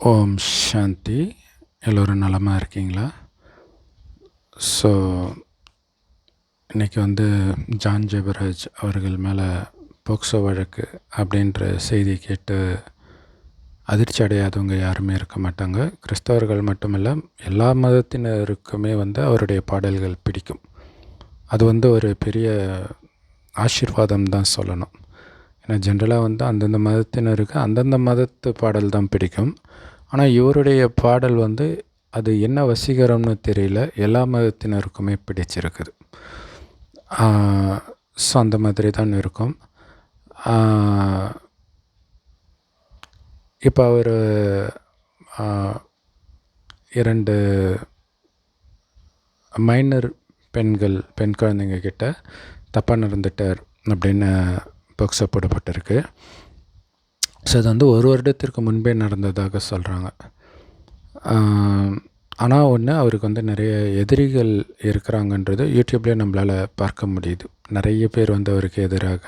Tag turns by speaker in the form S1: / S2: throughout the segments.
S1: ஓம் சாந்தி. எல்லோரும் நலமாக இருக்கீங்களா? ஸோ இன்றைக்கி வந்து ஜான் ஜெபராஜ் அவர்கள் மேலே போக்சோ வழக்கு அப்படின்ற செய்தி கேட்டு அதிர்ச்சி அடையாதவங்க யாருமே இருக்க மாட்டாங்க. கிறிஸ்தவர்கள் மட்டுமல்ல எல்லா மதத்தினருக்குமே வந்து அவருடைய பாடல்கள் பிடிக்கும். அது வந்து ஒரு பெரிய ஆசீர்வாதம் தான் சொல்லணும். ஏன்னா ஜென்ரலாக வந்து அந்தந்த மதத்தினருக்கு அந்தந்த மதத்து பாடல் தான் பிடிக்கும். ஆனால் இவருடைய பாடல் வந்து அது என்ன வசீகரம்னு தெரியல. எல்லா மதத்தினருக்குமே பிடிச்சிருக்குது. ஸோ அந்த மாதிரி தான் இருக்கும். இப்போ அவர் இரண்டு மைனர் பெண்கள் பெண் குழந்தைங்க கிட்ட தப்பாக நடந்துட்டார் அப்படின்னு போக்சோ போடப்பட்டிருக்கு. ஸோ அது வந்து ஒரு வருடத்திற்கு முன்பே நடந்ததாக சொல்கிறாங்க ஆனால் ஒன்று அவருக்கு வந்து நிறைய எதிரிகள் இருக்கிறாங்கன்றது யூடியூப்லேயே நம்மளால் பார்க்க முடியுது. நிறைய பேர் வந்து அவருக்கு எதிராக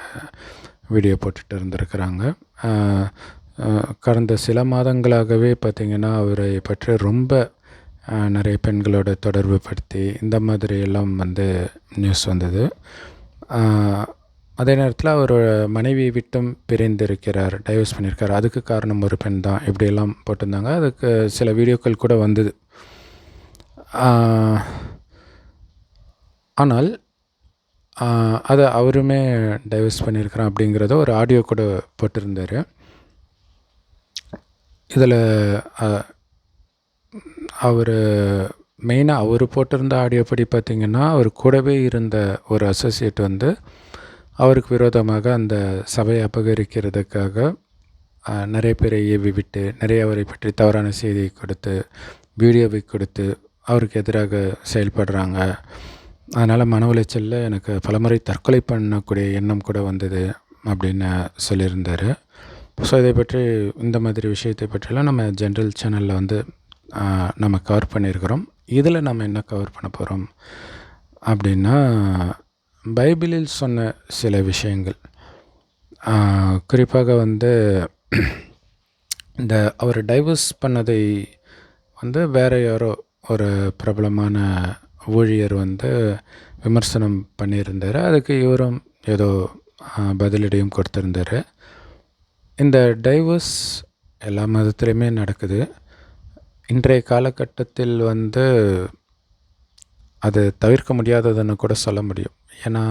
S1: வீடியோ போட்டுட்டு இருந்திருக்கிறாங்க. கடந்த சில மாதங்களாகவே பார்த்திங்கன்னா அவரை பற்றி ரொம்ப நிறைய பெண்களோட தொடர்பு படுத்தி இந்த மாதிரி எல்லாம் வந்து நியூஸ் வந்தது. அதே நேரத்தில் அவர் மனைவி விட்டும் பிரிந்திருக்கிறார் டைவர்ஸ் பண்ணியிருக்கார் அதுக்கு காரணம் ஒரு பெண் தான். இப்படியெல்லாம் போட்டிருந்தாங்க. அதுக்கு சில வீடியோக்கள் கூட வந்தது. ஆனால் அதை அவருமே டைவர்ஸ் பண்ணியிருக்கிறான் அப்படிங்கிறத ஒரு ஆடியோ கூட போட்டிருந்தார். இதில் அவர் மெயினாக அவர் போட்டிருந்த ஆடியோ படி பார்த்திங்கன்னா அவர் கூடவே இருந்த ஒரு அசோசியேட் வந்து அவருக்கு விரோதமாக அந்த சபையை அபகரிக்கிறதுக்காக நிறைய பேரை ஏவி விட்டு நிறைய அவரை பற்றி தவறான செய்தியை கொடுத்து வீடியோவை கொடுத்து அவருக்கு எதிராக செயல்படுறாங்க. அதனால் மன உளைச்சலில் எனக்கு பலமுறை தற்கொலை பண்ணக்கூடிய எண்ணம் கூட வந்தது அப்படின்னு சொல்லியிருந்தார். ஸோ இதை பற்றி இந்த மாதிரி விஷயத்தை பற்றிலாம் நம்ம ஜென்ரல் சேனலில் வந்து நம்ம கவர் பண்ணியிருக்கிறோம். இதில் நம்ம என்ன கவர் பண்ண போகிறோம் அப்படின்னா பைபிளில் சொன்ன சில விஷயங்கள். குறிப்பாக வந்து இந்த அவர் டைவர்ஸ் பண்ணதை வந்து வேறு யாரோ ஒரு பிரபலமான ஊழியர் வந்து விமர்சனம் பண்ணியிருந்தார். அதுக்கு இவரும் ஏதோ பதிலடியும் கொடுத்துருந்தார். இந்த டைவர்ஸ் எல்லா மதத்துலேயுமே நடக்குது. இன்றைய காலகட்டத்தில் வந்து அது தவிர்க்க முடியாததுன்னு கூட சொல்ல முடியும். ஏன்னா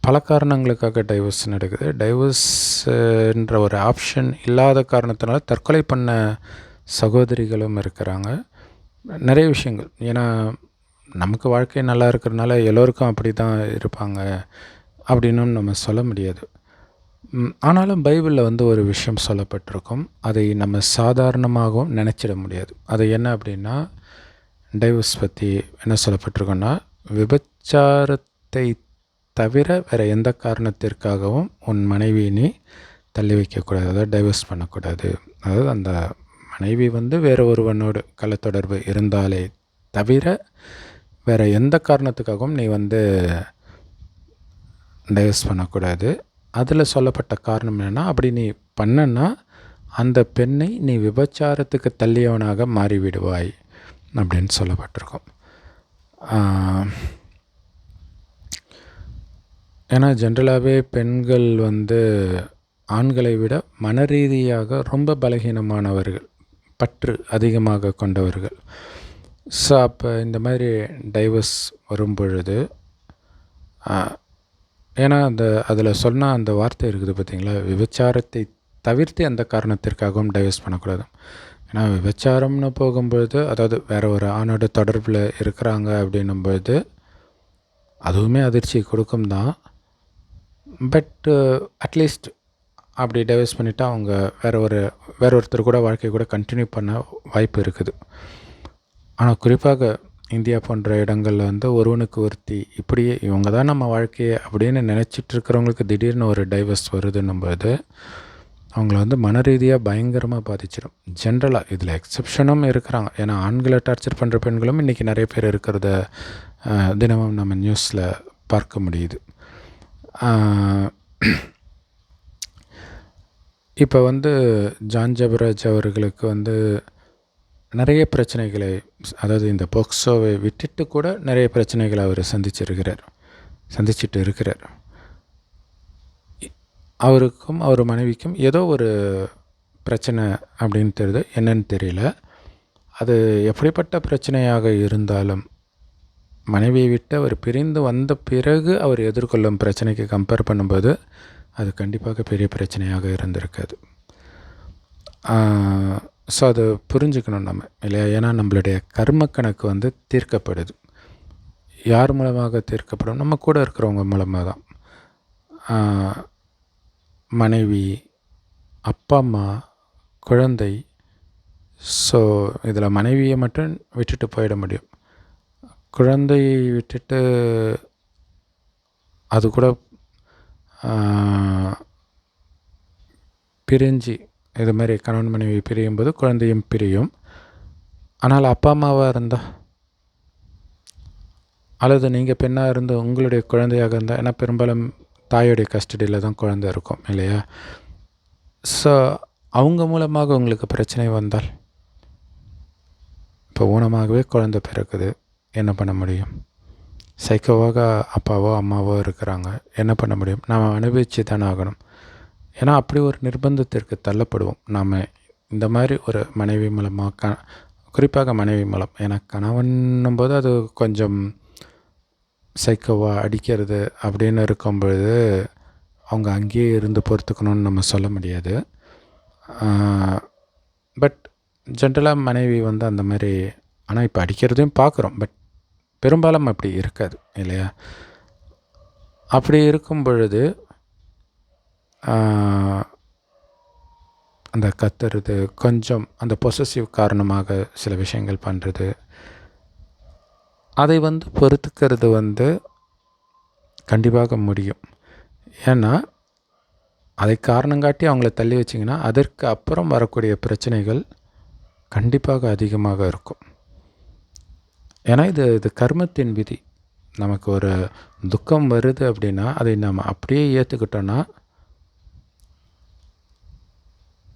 S1: பல காரணங்களுக்காக டைவர்ஸ் நடக்குது. டைவர்ஸ்ன்ற ஒரு ஆப்ஷன் இல்லாத காரணத்தினால தற்கொலை பண்ண சகோதரிகளும் இருக்கிறாங்க. நிறைய விஷயங்கள். ஏன்னா நமக்கு வாழ்க்கை நல்லா இருக்கிறனால எல்லோருக்கும் அப்படி தான் இருப்பாங்க அப்படின்னும் நம்ம சொல்ல முடியாது. ஆனாலும் பைபிளில் வந்து ஒரு விஷயம் சொல்லப்பட்டிருக்கும். அதை நம்ம சாதாரணமாகவும் நினச்சிட முடியாது. அது என்ன அப்படின்னா டைவர்ஸ் பற்றி என்ன சொல்லப்பட்டிருக்கோன்னா விபச்சாரத்தை தவிர வேறு எந்த காரணத்திற்காகவும் உன் மனைவியை நீ தள்ளி வைக்கக்கூடாது அதாவது டைவர்ஸ் பண்ணக்கூடாது. அதாவது அந்த மனைவி வந்து வேறு ஒருவனோடு கலத்தொடர்பு இருந்தாலே தவிர வேறு எந்த காரணத்துக்காகவும் நீ வந்து டைவர்ஸ் பண்ணக்கூடாது. அதில் சொல்லப்பட்ட காரணம் என்னென்னா அப்படி நீ பண்ணனா அந்த பெண்ணை நீ விபச்சாரத்துக்கு தள்ளியவனாக மாறிவிடுவாய் அப்படின்னு சொல்லப்பட்டிருக்கும். ஏன்னா ஜென்ரலாகவே பெண்கள் வந்து ஆண்களை விட மன ரீதியாக ரொம்ப பலகீனமானவர்கள் பற்று அதிகமாக கொண்டவர்கள். ஸோ அப்போ இந்த மாதிரி டைவர்ஸ் வரும் பொழுது ஏன்னா அந்த அதில் சொன்ன அந்த வார்த்தை இருக்குது பார்த்திங்களா விபச்சாரத்தை தவிர்த்து எந்த காரணத்திற்காகவும் டைவர்ஸ் பண்ணக்கூடாது. ஏன்னா விபச்சாரம்னு போகும்பொழுது அதாவது வேறு ஒரு ஆணோட தொடர்பில் இருக்கிறாங்க அப்படின்னும்பொழுது அதுவுமே அதிர்ச்சி கொடுக்கும் தான் பட்டு அட்லீஸ்ட் uh, அப்படி டைவர்ஸ் பண்ணிவிட்டு அவங்க வேறு ஒரு வேற ஒருத்தர் கூட வாழ்க்கை கூட கண்டினியூ பண்ண வாய்ப்பு இருக்குது. ஆனால் குறிப்பாக இந்தியா போன்ற இடங்களில் வந்து ஒருவனுக்கு ஒருத்தி இப்படியே இவங்க தான் நம்ம வாழ்க்கையை அப்படின்னு நினச்சிட்டு இருக்கிறவங்களுக்கு திடீர்னு ஒரு டைவர்ஸ் வருதுன்னும்போது அவங்கள வந்து மன ரீதியாக பயங்கரமாக பாதிச்சிடும் ஜென்ரலாக இதில் எக்ஸப்ஷனும் இருக்கிறாங்க. ஏன்னா ஆண்களை டார்ச்சர் பண்ணுற பெண்களும் இன்றைக்கி நிறைய பேர் இருக்கிறத தினமும் நம்ம நியூஸில் பார்க்க முடியுது. இப்போ வந்து ஜான் ஜபராஜ் அவர்களுக்கு வந்து நிறைய பிரச்சனைகளை அதாவது இந்த போக்சோவை விட்டுட்டு கூட நிறைய பிரச்சனைகளை அவர் சந்திச்சிருக்கிறார். சந்திச்சிட்டு இருக்கிறார். அவருக்கும் அவர் மனைவிக்கும் ஏதோ ஒரு பிரச்சனை அப்படின்னு தெரியுது? என்னன்னு தெரியல. அது எப்படிப்பட்ட பிரச்சனையாக இருந்தாலும் மனைவியை விட்டு அவர் பிரிந்து வந்த பிறகு அவர் எதிர்கொள்ளும் பிரச்சனைக்கு கம்பேர் பண்ணும்போது அது கண்டிப்பாக பெரிய பிரச்சனையாக இருந்திருக்காது. ஸோ அது புரிஞ்சுக்கணும் நம்ம இல்லையா? ஏன்னா நம்மளுடைய கர்ம கணக்கு வந்து தீர்க்கப்படுது. யார் மூலமாக தீர்க்கப்படும்? நம்ம கூட இருக்கிறவங்க மூலமாக தான். மனைவி அப்பா அம்மா குழந்தை ஸோ இதில் மனைவியை மட்டும் விட்டுட்டு போயிட முடியும். குழந்தையை விட்டுட்டு அது கூட பிரிஞ்சு இது மாதிரி கணவன் மனைவி பிரியும் போது குழந்தையும் பிரியும். ஆனால் அப்பா அம்மாவாக இருந்தால் அல்லது நீங்கள் பெண்ணாக இருந்து உங்களுடைய குழந்தையாக இருந்தால் ஏன்னா பெரும்பாலும் தாயோடைய கஸ்டடியில் தான் குழந்தை இருக்கும் இல்லையா? ஸோ அவங்க மூலமாக உங்களுக்கு பிரச்சனை வந்தால் இப்போ ஊனமாகவே குழந்தை பிறக்குது. என்ன பண்ண முடியும்? சைக்கோவாக அப்பாவோ அம்மாவோ இருக்கிறாங்க. என்ன பண்ண முடியும்? நாம் அனுபவிச்சு தானே ஆகணும். ஏன்னா அப்படி ஒரு நிர்பந்தத்திற்கு தள்ளப்படுவோம். நாம் இந்த மாதிரி ஒரு மனைவி மூலமாக க குறிப்பாக மனைவி மூலம். ஏன்னா கணவன்னும் போது அது கொஞ்சம் சைக்கோவாக அடிக்கிறது அப்படின்னு இருக்கும் பொழுது அவங்க அங்கேயே இருந்து பொறுத்துக்கணும்னு நம்ம சொல்ல முடியாது. பட் ஜென்ரலாக மனைவி வந்து அந்த மாதிரி ஆனால் இப்போ அடிக்கிறதையும் பார்க்குறோம் பட் பெரும்பாலும் அப்படி இருக்காது இல்லையா? அப்படி இருக்கும் பொழுது அந்த கத்துறது கொஞ்சம் அந்த பொசசிவ் காரணமாக சில விஷயங்கள் பண்ணுறது அதை வந்து பொறுத்துக்கிறது வந்து கண்டிப்பாக முடியும். ஏன்னா அதை காரணம் காட்டி அவங்கள தள்ளி வச்சிங்கன்னா அதற்கு அப்புறம் வரக்கூடிய பிரச்சனைகள் கண்டிப்பாக அதிகமாக இருக்கும். ஏன்னா இது இது கர்மத்தின் விதி. நமக்கு ஒரு துக்கம் வருது அப்படின்னா அதை நம்ம அப்படியே ஏற்றுக்கிட்டோன்னா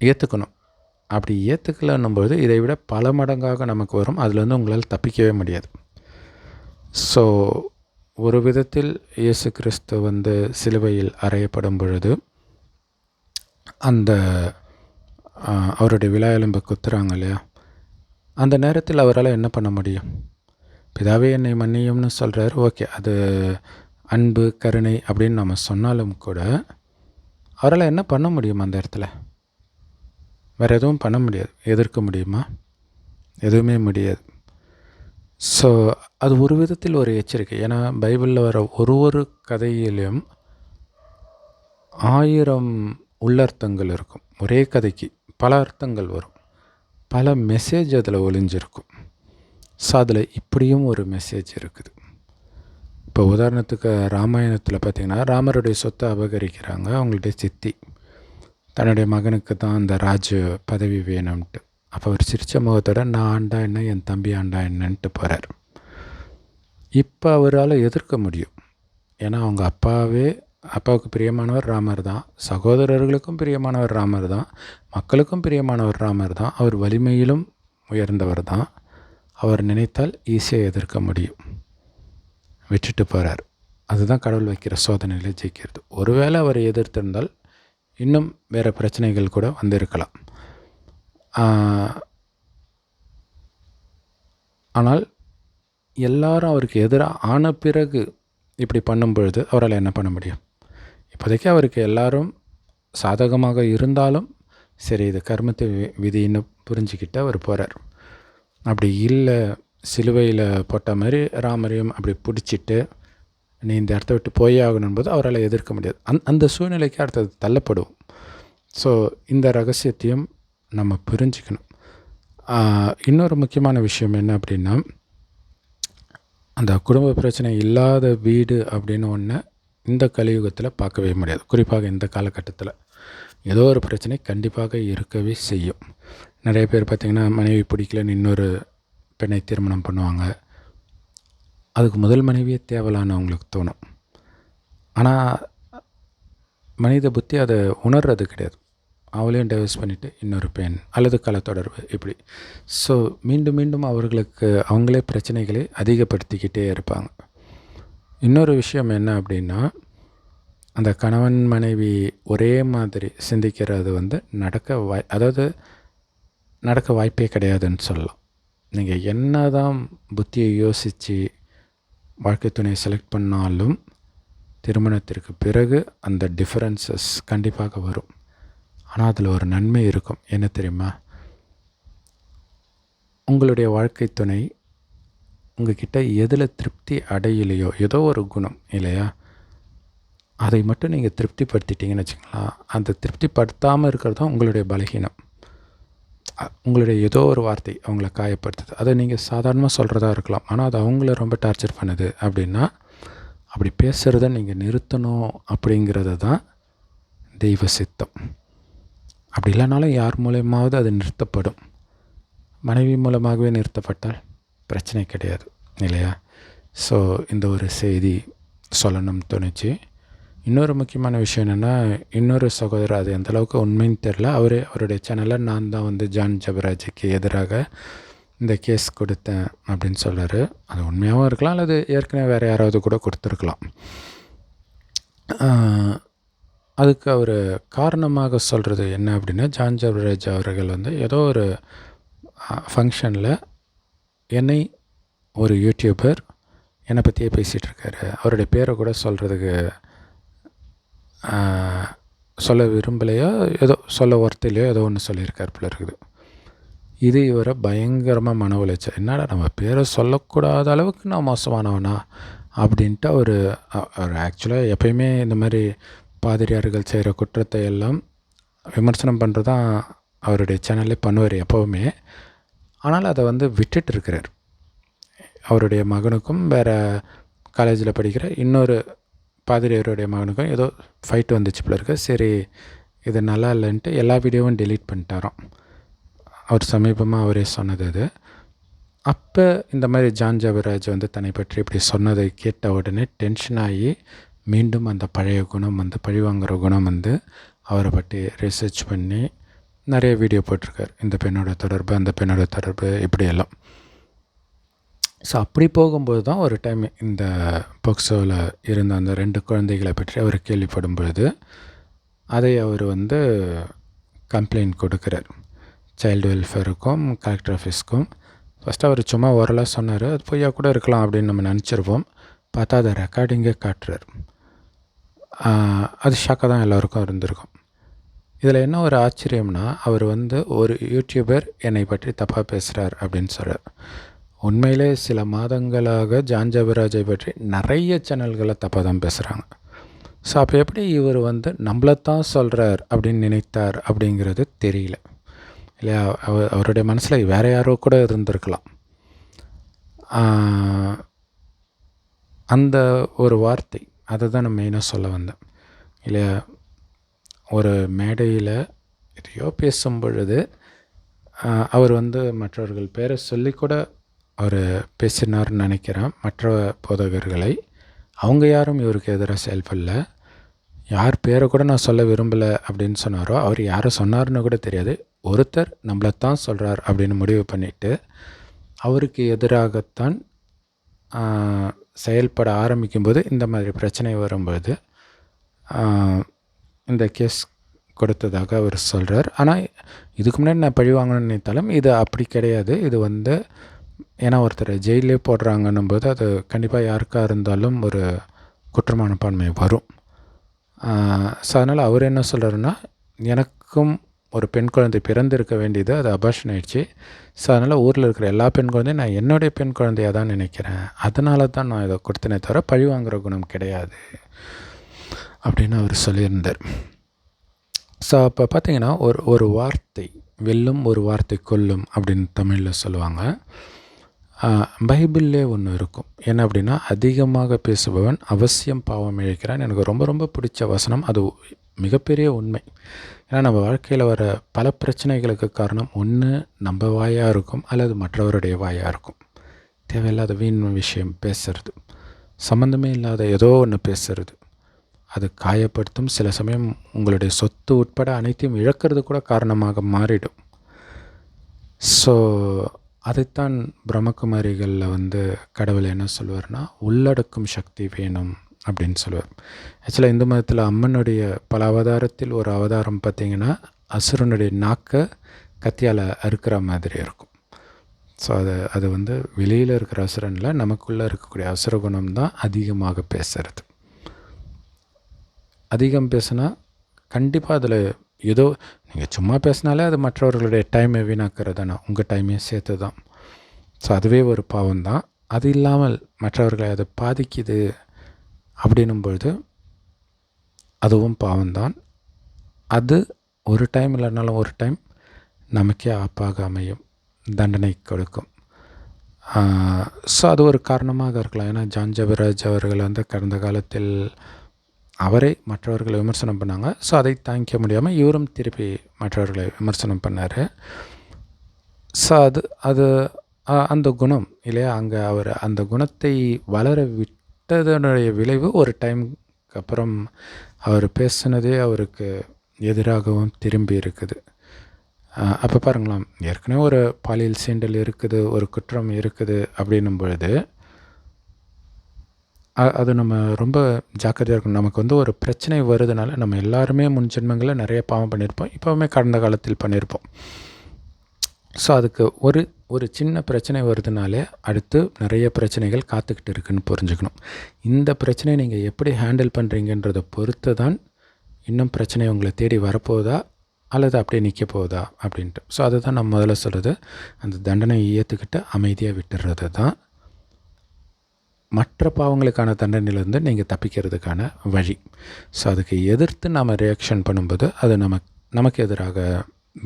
S1: ஏற்றுக்கணும் அப்படி ஏற்றுக்கலன்னும் போது இதை விட பல மடங்காக நமக்கு வரும். அதுலேருந்து உங்களால் தப்பிக்கவே முடியாது. ஸோ ஒரு விதத்தில் இயேசு கிறிஸ்து வந்து சிலுவையில் அறையப்படும் பொழுது அந்த அவருடைய விழா எலும்பை குத்துறாங்க இல்லையா? அந்த நேரத்தில் அவரால் என்ன பண்ண முடியும்? பிதாவே என்னை மன்னியும்னு சொல்கிறாரு ஓகே அது அன்பு கருணை அப்படின்னு நம்ம சொன்னாலும் கூட அவரால் என்ன பண்ண முடியும் அந்த இடத்துல? வேறு எதுவும் பண்ண முடியாது. எதிர்க்க முடியுமா? எதுவுமே முடியாது. ஸோ அது ஒரு விதத்தில் ஒரு எச்சரிக்கை. ஏன்னா பைபிளில் வர ஒரு ஒரு கதையிலும் ஆயிரம் உள்ளர்த்தங்கள் இருக்கும். ஒரே கதைக்கு பல அர்த்தங்கள் வரும். பல மெசேஜ் அதில் ஒளிஞ்சிருக்கும். ஸோ அதில் இப்படியும் ஒரு மெசேஜ் இருக்குது. இப்போ உதாரணத்துக்கு ராமாயணத்தில் பார்த்திங்கன்னா ராமருடைய சொத்தை அபகரிக்கிறாங்க. அவங்களுடைய சித்தி. தன்னுடைய மகனுக்கு தான் அந்த ராஜ பதவி வேணும்ன்ட்டு. அப்போ அவர் சிரிச்ச முகத்தோட நான் ஆண்டா என்ன? என் தம்பி ஆண்டா என்னன்ட்டு போகிறார் இப்போ அவரால் எதிர்க்க முடியும். ஏன்னா அவங்க அப்பாவே அப்பாவுக்கு பிரியமானவர் ராமர் தான். சகோதரர்களுக்கும் பிரியமானவர் ராமர் தான். மக்களுக்கும் பிரியமானவர் ராமர் தான். அவர் வலிமையிலும் உயர்ந்தவர் தான். அவர் நினைத்தால் ஈஸியாக எதிர்க்க முடியும். விட்டுட்டு போகிறார் அதுதான் கடவுள் வைக்கிற சோதனையில் ஜெயிக்கிறது. ஒருவேளை அவர் எதிர்த்திருந்தால் இன்னும் வேறு பிரச்சனைகள் கூட வந்திருக்கலாம். ஆனால் எல்லாரும் அவருக்கு எதிராக ஆன பிறகு இப்படி பண்ணும் பொழுது அவரால் என்ன பண்ண முடியும்? இப்போதைக்கு அவருக்கு எல்லாரும் சாதகமாக இருந்தாலும் சரி இது கர்மத்தை வி- விதின்னு புரிஞ்சுக்கிட்டு அவர் போகிறார் அப்படி இல்லை சிலுவையில் போட்ட மாதிரி ராமரையும் அப்படி பிடிச்சிட்டு நீ இந்த இடத்த விட்டு போயே ஆகணும் போது அவரால் எதிர்க்க முடியாது. அந் அந்த சூழ்நிலைக்கு அடுத்தது தள்ளப்படும் ஸோ இந்த ரகசியத்தையும் நம்ம புரிஞ்சுக்கணும். இன்னொரு முக்கியமான விஷயம் என்ன அப்படின்னா அந்த குடும்ப பிரச்சனை இல்லாத வீடு அப்படின்னு ஒன்று இந்த கலியுகத்தில் பார்க்கவே முடியாது. குறிப்பாக இந்த காலகட்டத்தில். ஏதோ ஒரு பிரச்சனை கண்டிப்பாக இருக்கவே செய்யும். நிறைய பேர் பார்த்திங்கன்னா மனைவி பிடிக்கலன்னு இன்னொரு பெண்ணை திருமணம் பண்ணுவாங்க. அதுக்கு முதல் மனைவியே தேவலான்னு அவங்களுக்கு தோணும். ஆனால் மனித புத்தி அதை உணர்றது கிடையாது. அவளையும் டைவர்ஸ் பண்ணிவிட்டு இன்னொரு பெண் அல்லது கலத்தொடர்பு இப்படி. ஸோ மீண்டும் மீண்டும் அவர்களுக்கு அவங்களே பிரச்சனைகளை அதிகப்படுத்திக்கிட்டே இருப்பாங்க. இன்னொரு விஷயம் என்ன அப்படின்னா அந்த கணவன் மனைவி ஒரே மாதிரி சிந்திக்கிறது வந்து நடக்க வாய் அதாவது நடக்க வாய்ப்பே கிடையாதுன்னு சொல்லலாம். நீங்கள் என்ன தான் புத்தியை யோசித்து வாழ்க்கை துணையை செலக்ட் பண்ணாலும் திருமணத்திற்கு பிறகு அந்த டிஃப்ரென்சஸ் கண்டிப்பாக வரும். ஆனால் அதில் ஒரு நன்மை இருக்கும். என்ன தெரியுமா? உங்களுடைய வாழ்க்கை துணை உங்ககிட்ட எதில் திருப்தி அடையலையோ ஏதோ ஒரு குணம் இல்லையா? அதை மட்டும் நீங்கள் திருப்திப்படுத்திட்டீங்கன்னு வச்சுக்கலாம் அந்த திருப்திப்படுத்தாமல் இருக்கிறது தான் உங்களுடைய பலகீனம். உங்களுடைய ஏதோ ஒரு வார்த்தை அவங்கள காயப்படுத்துது. அதை நீங்கள் சாதாரணமாக சொல்கிறதா இருக்கலாம். ஆனால் அது அவங்கள ரொம்ப டார்ச்சர் பண்ணுது அப்படின்னா அப்படி பேசுகிறத நீங்கள் நிறுத்தணும் அப்படிங்கிறது தான் தெய்வ சித்தம். அப்படி இல்லைனாலும் யார் மூலயமாவது அது நிறுத்தப்படும். மனைவி மூலமாகவே நிறுத்தப்பட்டால் பிரச்சனை கிடையாது இல்லையா? ஸோ இந்த ஒரு செய்தி சொல்லணும் தோணுச்சு. இன்னொரு முக்கியமான விஷயம் என்னென்னா இன்னொரு சகோதரர் அது எந்தளவுக்கு உண்மைன்னு தெரில அவர் அவருடைய சேனலில் நான் தான் வந்து ஜான் ஜபராஜுக்கு எதிராக இந்த கேஸ் கொடுத்தேன் அப்படின்னு சொல்கிறார் அது உண்மையாகவும் இருக்கலாம் அல்லது ஏற்கனவே வேறு யாராவது கூட கொடுத்துருக்கலாம். அதுக்கு அவர் காரணமாக சொல்கிறது என்ன அப்படின்னா ஜான் ஜபராஜ் அவர்கள் வந்து ஏதோ ஒரு ஃபங்க்ஷனில் என்னை ஒரு யூடியூபர் என்னை பற்றியே பேசிகிட்ருக்காரு அவருடைய பேரை கூட சொல்கிறதுக்கு சொல்ல விரும்பலையோ ஏதோ சொல்ல ஒருத்திலையோ ஏதோ ஒன்று சொல்லியிருக்கார் போல இருக்குது. இது இவரை பயங்கரமாக மன உளைச்சல். என்னடா நம்ம பேரை சொல்லக்கூடாத அளவுக்கு நான் மோசமானவனா அப்படின்ட்டு அவர் அவர் ஆக்சுவலாக எப்பயுமே இந்த மாதிரி பாதிரியார்கள் செய்கிற குற்றத்தை எல்லாம் விமர்சனம் பண்ணுறது தான் அவருடைய சேனல்லே பண்ணுவார் எப்போவுமே. ஆனால் அதை வந்து விட்டுட்டு இருக்கிறார். அவருடைய மகனுக்கும் வேறு காலேஜில் படிக்கிற இன்னொரு பாதிரியாருடைய மகனுக்கும் ஏதோ ஃபைட் வந்துச்சு போல இருக்கு. சரி இது நல்லா இல்லைன்ட்டு எல்லா வீடியோவும் டெலீட் பண்ணிட்டாராம். அவர் சமீபமாக அவரே சொன்னது அது. அப்போ இந்த மாதிரி ஜான் ஜவராஜ் வந்து தன்னை பற்றி இப்படி சொன்னதை கேட்ட உடனே டென்ஷன் ஆகி மீண்டும் அந்த பழைய குணம் வந்து பழிவாங்குகிற குணம் வந்து அவரை பற்றி ரிசர்ச் பண்ணி நிறைய வீடியோ போட்டிருக்கார். இந்த பெண்ணோட தொடர்பு அந்த பெண்ணோட தொடர்பு இப்படியெல்லாம். ஸோ அப்படி போகும்போது தான் ஒரு டைம் இந்த பொக்சோவில் இருந்த அந்த ரெண்டு குழந்தைகளை பற்றி அவர் கேள்விப்படும் பொழுது அதை அவர் வந்து கம்ப்ளைண்ட் கொடுக்குறார். சைல்டு வெல்ஃபேருக்கும் கலெக்டர் ஆஃபீஸ்க்கும் ஃபஸ்ட்டு அவர் சும்மா ஓரலாக சொன்னார் அது பொய்யா கூட இருக்கலாம் அப்படின்னு நம்ம நினச்சிருப்போம் பார்த்தா அதை ரெக்கார்டிங்கே காட்டுறார். அது ஷாக்காக தான் எல்லோருக்கும் இருந்திருக்கும். இதில் என்ன ஒரு ஆச்சரியம்னா அவர் வந்து ஒரு யூடியூபர் என்னை பற்றி தப்பாக பேசுகிறார் அப்படின்னு சொல்கிறார் உண்மையிலே சில மாதங்களாக ஜான் ஜபராஜை பற்றி நிறைய சேனல்களை தப்பாக தான் பேசுகிறாங்க ஸோ அப்போ எப்படி இவர் வந்து நம்மளைத்தான் சொல்கிறார் அப்படின்னு நினைத்தார் அப்படிங்கிறது தெரியல. இல்லையா? அவர் அவருடைய மனசில் வேறு யாரோ கூட இருந்திருக்கலாம். அந்த ஒரு வார்த்தை அதை தான் நான் மெயினாக சொல்ல வந்தேன். இல்லையா? ஒரு மேடையில் எதையோ பேசும் பொழுது அவர் வந்து மற்றவர்கள் பேரை சொல்லி கூட அவர் பேசினார்னு நினைக்கிறேன். மற்ற போதகர்களை. அவங்க யாரும் இவருக்கு எதிராக செயல்படல யார் பேரை கூட நான் சொல்ல விரும்பலை அப்படின்னு சொன்னாரோ அவர் யாரை சொன்னார்னு கூட தெரியாது. ஒருத்தர் நம்மளைத்தான் சொல்கிறார் அப்படின்னு முடிவு பண்ணிவிட்டு அவருக்கு எதிராகத்தான் செயல்பட ஆரம்பிக்கும்போது இந்த மாதிரி பிரச்சனை வரும்போது இந்த கேஸ் கொடுத்ததாக அவர் சொல்கிறார் ஆனால் இதுக்கு முன்னாடி நான் பழி வாங்கணும்னு நினைத்தாலும் இது அப்படி கிடையாது. இது வந்து ஏன்னா ஒருத்தர் ஜெயிலே போடுறாங்கன்னும் போது அது கண்டிப்பாக யாருக்காக இருந்தாலும் ஒரு குற்றமான பான்மை வரும். ஸோ அதனால் அவர் என்ன சொல்கிறாருன்னா எனக்கும் ஒரு பெண் குழந்தை பிறந்திருக்க வேண்டியது அது அபாஷன் ஆயிடுச்சு. ஸோ அதனால் ஊரில் இருக்கிற எல்லா பெண் குழந்தையும் நான் என்னுடைய பெண் குழந்தையாக தான் நினைக்கிறேன். அதனால தான் நான் இதை கொடுத்தனே தவிர பழி வாங்குகிற குணம் கிடையாது. அப்படின்னு அவர் சொல்லியிருந்தார். ஸோ அப்போ பார்த்தீங்கன்னா ஒரு ஒரு வார்த்தை வெல்லும் ஒரு வார்த்தை கொல்லும் அப்படின்னு தமிழில் சொல்லுவாங்க. பைபிள்லே ஒன்று இருக்கும். என்ன அப்படின்னா அதிகமாக பேசுபவன் அவசியம் பாவம் இழைக்கிறான். எனக்கு ரொம்ப ரொம்ப பிடிச்ச வசனம். அது மிகப்பெரிய உண்மை. ஏன்னா நம்ம வாழ்க்கையில் வர பல பிரச்சனைகளுக்கு காரணம் ஒன்று நம்ம வாயாக இருக்கும் அல்லது மற்றவருடைய வாயாக இருக்கும். தேவையில்லாத வீண் விஷயம் பேசுறது. சம்மந்தமே இல்லாத ஏதோ ஒன்று பேசுறது. அது காயப்படுத்தும். சில சமயம் உங்களுடைய சொத்து உட்பட அனைத்தையும் இழக்கிறது கூட காரணமாக மாறிடும். ஸோ அதைத்தான் பிரம்மகுமாரிகளில் வந்து கடவுள் என்ன சொல்லுவார்னா உள்ளடக்கும் சக்தி வேணும் அப்படின்னு சொல்லுவார் ஆக்சுவலாக இந்து மதத்தில் அம்மனுடைய பல அவதாரத்தில் ஒரு அவதாரம் பார்த்திங்கன்னா அசுரனுடைய நாக்கை கத்தியால் அறுக்கிற மாதிரி இருக்கும். ஸோ அது அது வந்து வெளியில் இருக்கிற அசுரனில் நமக்குள்ளே இருக்கக்கூடிய அசுரகுணம் தான் அதிகமாக பேசுறது. அதிகம் பேசுனா கண்டிப்பாக அதில் ஏதோ நீங்கள் சும்மா பேசினாலே அது மற்றவர்களுடைய டைமை வீணாக்கிறது தானே. உங்கள் டைமையும் சேர்த்து தான் ஸோ அதுவே ஒரு பாவம் தான் அது இல்லாமல் மற்றவர்களை அது பாதிக்குது அப்படின்னும் பொழுது அதுவும் பாவம்தான். அது ஒரு டைம் இல்லைனாலும் ஒரு டைம் நமக்கே ஆப்பாக அமையும். தண்டனை கொடுக்கும். ஸோ அது ஒரு காரணமாக இருக்கலாம். ஏன்னா ஜான் ஜபராஜ் அவர்கள் வந்து கடந்த காலத்தில் அவரே மற்றவர்களை விமர்சனம் பண்ணாங்க. ஸோ அதை தாங்கிக்க முடியாமல் இவரும் திருப்பி மற்றவர்களை விமர்சனம் பண்ணார். ஸோ அது அது அந்த குணம் இல்லையா? அங்கே அவர் அந்த குணத்தை வளர விட்டதனுடைய விளைவு ஒரு டைமுக்கு அப்புறம் அவர் பேசினதே அவருக்கு எதிராகவும் திரும்பி இருக்குது. அப்போ பாருங்களாம் ஏற்கனவே ஒரு பாலியல் சீண்டல் இருக்குது ஒரு குற்றம் இருக்குது அப்படின்னும் பொழுது அது நம்ம ரொம்ப ஜாக்கிரதையாக இருக்கணும். நமக்கு வந்து ஒரு பிரச்சனை வருதுனால நம்ம எல்லாருமே முன் ஜென்மங்களில் நிறைய பாவம் பண்ணியிருப்போம் இப்போவுமே கடந்த காலத்தில் பண்ணியிருப்போம் ஸோ அதுக்கு ஒரு ஒரு சின்ன பிரச்சனை வருதுனாலே அடுத்து நிறைய பிரச்சனைகள் காத்துக்கிட்டு இருக்குன்னு புரிஞ்சுக்கணும். இந்த பிரச்சனையை நீங்கள் எப்படி ஹேண்டில் பண்ணுறீங்கன்றதை பொறுத்து தான் இன்னும் பிரச்சனை உங்களை தேடி வரப்போகுதா? அல்லது அப்படியே நிற்க போகுதா? அப்படின்ட்டு. ஸோ அதை தான் நம்ம முதல்ல சொல்கிறது அந்த தண்டனையை ஏற்றுக்கிட்டு அமைதியாக விட்டுறது தான் மற்ற பாவங்களுக்கான தண்டனையிலேருந்து நீங்கள் தப்பிக்கிறதுக்கான வழி. ஸோ அதுக்கு எதிர்த்து நாம் ரியாக்ஷன் பண்ணும்போது அது நமக்கு நமக்கு எதிராக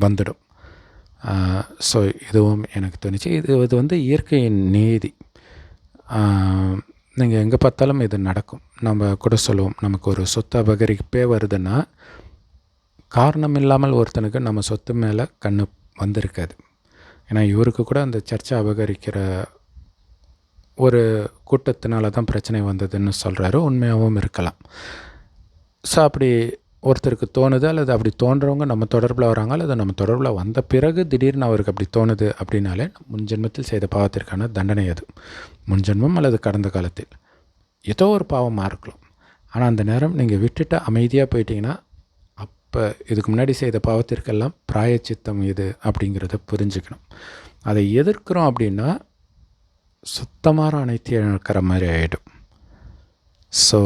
S1: வந்துடும். ஸோ இதுவும் எனக்கு தோணுச்சு. இது இது வந்து இயற்கையின் நீதி. நீங்கள் எங்கே பார்த்தாலும் இது நடக்கும். நம்ம கூட சொல்லுவோம் நமக்கு ஒரு சொத்து அபகரிப்பே வருதுன்னா காரணம் இல்லாமல் ஒருத்தனுக்கு நம்ம சொத்து மேலே கண் வந்திருக்காது. ஏன்னா இவருக்கு கூட அந்த சர்ச்சை அபகரிக்கிற ஒரு கூட்டத்தினால தான் பிரச்சனை வந்ததுன்னு சொல்கிறாரு உண்மையாகவும் இருக்கலாம். ஸோ அப்படி ஒருத்தருக்கு தோணுது அல்லது அப்படி தோன்றவங்க நம்ம தொடர்பில் வராங்க அல்லது நம்ம தொடர்பில் வந்த பிறகு திடீர்னு அவருக்கு அப்படி தோணுது அப்படின்னாலே முன்ஜென்மத்தில் செய்த பாவத்திற்கான தண்டனை அது. முன்ஜென்மம் அல்லது கடந்த காலத்தில். ஏதோ ஒரு பாவமாக இருக்கலாம். ஆனால் அந்த நேரம் நீங்கள் விட்டுட்டு அமைதியாக போயிட்டீங்கன்னா அப்போ இதுக்கு முன்னாடி செய்த பாவத்திற்கெல்லாம் பிராயச்சித்தம் இது அப்படிங்கிறத புரிஞ்சுக்கணும். அதை எதிர்க்கிறோம் அப்படின்னா சுத்தமாக அனைத்தையும் இழக்கிற மாதிரி ஆகிடும் ஸோ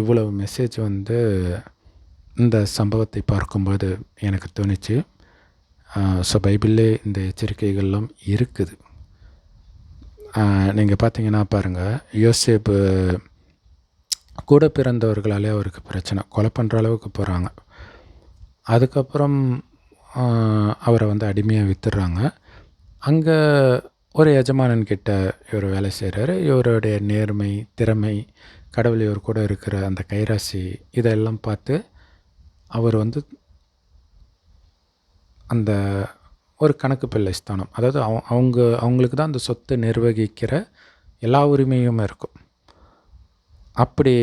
S1: இவ்வளவு மெசேஜ் வந்து இந்த சம்பவத்தை பார்க்கும்போது எனக்கு தோணுச்சு. ஸோ பைபிளிலே இந்த எச்சரிக்கைகள்லாம் இருக்குது. நீங்கள் பார்த்தீங்கன்னா பாருங்கள் யோசேப்பு கூட பிறந்தவர்களாலே அவருக்கு பிரச்சனை கொலை பண்ணுற அளவுக்கு போகிறாங்க அதுக்கப்புறம் அவரை வந்து அடிமையாக வித்துடுறாங்க. அங்கே ஒரு எஜமானன் கிட்ட இவர் வேலை செய்கிறாரு இவருடைய நேர்மை திறமை கடவுள் இவர் கூட இருக்கிற அந்த கைராசி இதெல்லாம் பார்த்து அவர் வந்து அந்த ஒரு கணக்கு பிள்ளை ஸ்தானம். அதாவது அவ அவங்க அவங்களுக்கு தான் அந்த சொத்தை நிர்வகிக்கிற எல்லா உரிமையும் இருக்கும். அப்படி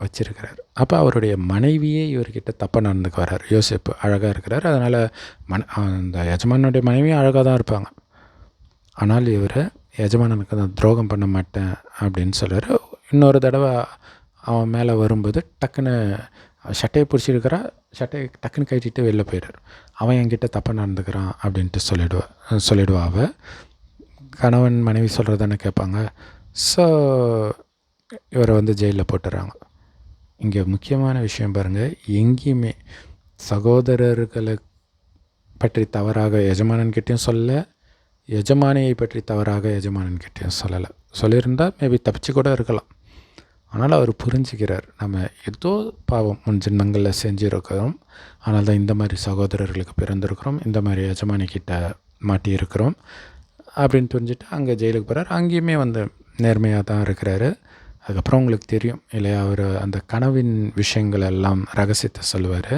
S1: வச்சிருக்கிறார். அப்போ அவருடைய மனைவியே இவர்கிட்ட தப்பாக நடந்துக்கு வர்றார் யோசிப்பு அழகாக இருக்கிறார். அதனால் மன அந்த எஜமானுடைய மனைவியும் அழகாக தான் இருப்பாங்க. ஆனால் இவர் எஜமானனுக்கு நான் துரோகம் பண்ண மாட்டேன் அப்படின்னு சொல்கிறார் இன்னொரு தடவை அவன் மேலே வரும்போது டக்குன்னு சட்டையை பிடிச்சிருக்கிறா சட்டையை டக்குன்னு கட்டிட்டு வெளில போயிடுறார். அவன் என்கிட்ட தப்பாக நடந்துக்கிறான் அப்படின்ட்டு சொல்லிடுவா சொல்லிடுவா அவள் கணவன் மனைவி சொல்கிறதானே கேட்பாங்க. ஸோ இவரை வந்து ஜெயிலில் போட்டுறாங்க. இங்கே முக்கியமான விஷயம் பாருங்கள் எங்கேயுமே சகோதரர்களை பற்றி தவறாக எஜமானன்கிட்டையும் சொல்ல எஜமானியை பற்றி தவறாக எஜமானன்கிட்டையும் சொல்லலை. சொல்லியிருந்தால் மேபி தப்பிச்சு கூட இருக்கலாம். ஆனால் அவர் புரிஞ்சுக்கிறார். நம்ம ஏதோ பாவம் முன் ஜென்மங்களில் செஞ்சுருக்கிறோம். ஆனால் தான் இந்த மாதிரி சகோதரர்களுக்கு பிறந்திருக்கிறோம். இந்த மாதிரி எஜமானிக்கிட்ட மாட்டியிருக்கிறோம். அப்படின்னு புரிஞ்சுட்டு அங்கே ஜெயிலுக்கு போகிறார் அங்கேயுமே வந்து நேர்மையாக தான் இருக்கிறாரு. அதுக்கப்புறம் உங்களுக்கு தெரியும். இல்லையா அவர் அந்த கனவின் விஷயங்கள் எல்லாம் ரகசியத்தை சொல்லுவார்.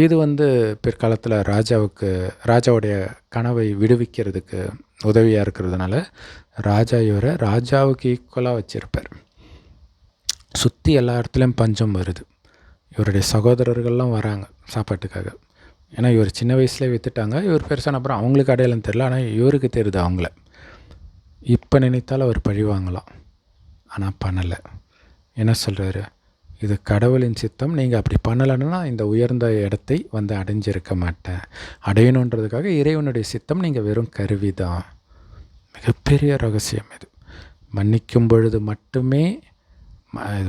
S1: இது வந்து பிற்காலத்தில் ராஜாவுக்கு ராஜாவுடைய கனவை விடுவிக்கிறதுக்கு உதவியாக இருக்கிறதுனால ராஜா இவரை ராஜாவுக்கு ஈக்குவலாக வச்சுருப்பார். சுற்றி எல்லா இடத்துலையும் பஞ்சம் வருது. இவருடைய சகோதரர்கள்லாம் வராங்க சாப்பாட்டுக்காக. ஏன்னா இவர் சின்ன வயசுலேயே விற்றுட்டாங்க இவர் பெருசான அப்புறம் அவங்களுக்கு அடையாளம் தெரில ஆனால் இவருக்கு தெரியுது அவங்கள. இப்போ நினைத்தால் அவர் பழி வாங்கலாம். ஆனால் பண்ணலை. என்ன சொல்கிறாரு இது கடவுளின் சித்தம். நீங்கள் அப்படி பண்ணலைன்னா இந்த உயர்ந்த இடத்தை வந்து அடைஞ்சிருக்க மாட்டேன். அடையணுன்றதுக்காக இறைவனுடைய சித்தம் நீங்கள் வெறும் கருவி தான். மிகப்பெரிய ரகசியம் இது. மன்னிக்கும் பொழுது மட்டுமே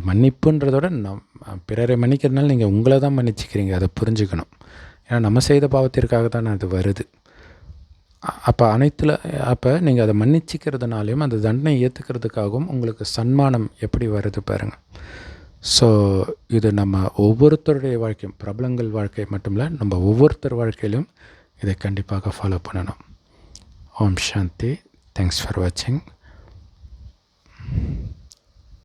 S1: மன்னிப்புன்றதோட நம் பிறரை மன்னிக்கிறதுனால நீங்கள் உங்களை தான் மன்னிச்சிக்கிறீங்க. அதை புரிஞ்சுக்கணும். ஏன்னா நம்ம செய்த பாவத்திற்காக தானே அது வருது. அப்போ அனைத்தில் அப்போ நீங்கள் அதை மன்னிச்சிக்கிறதுனாலையும் அந்த தண்டனை ஏற்றுக்கிறதுக்காகவும் உங்களுக்கு சன்மானம் எப்படி வருது பாருங்கள் ஸோ இது நம்ம ஒவ்வொருத்தருடைய வாழ்க்கையும் பிரபலங்கள் வாழ்க்கை மட்டும் இல்லை நம்ம ஒவ்வொருத்தர் வாழ்க்கையிலும் இதை கண்டிப்பாக ஃபாலோ பண்ணணும். ஓம் சாந்தி. தேங்க்ஸ் ஃபார் வாட்சிங்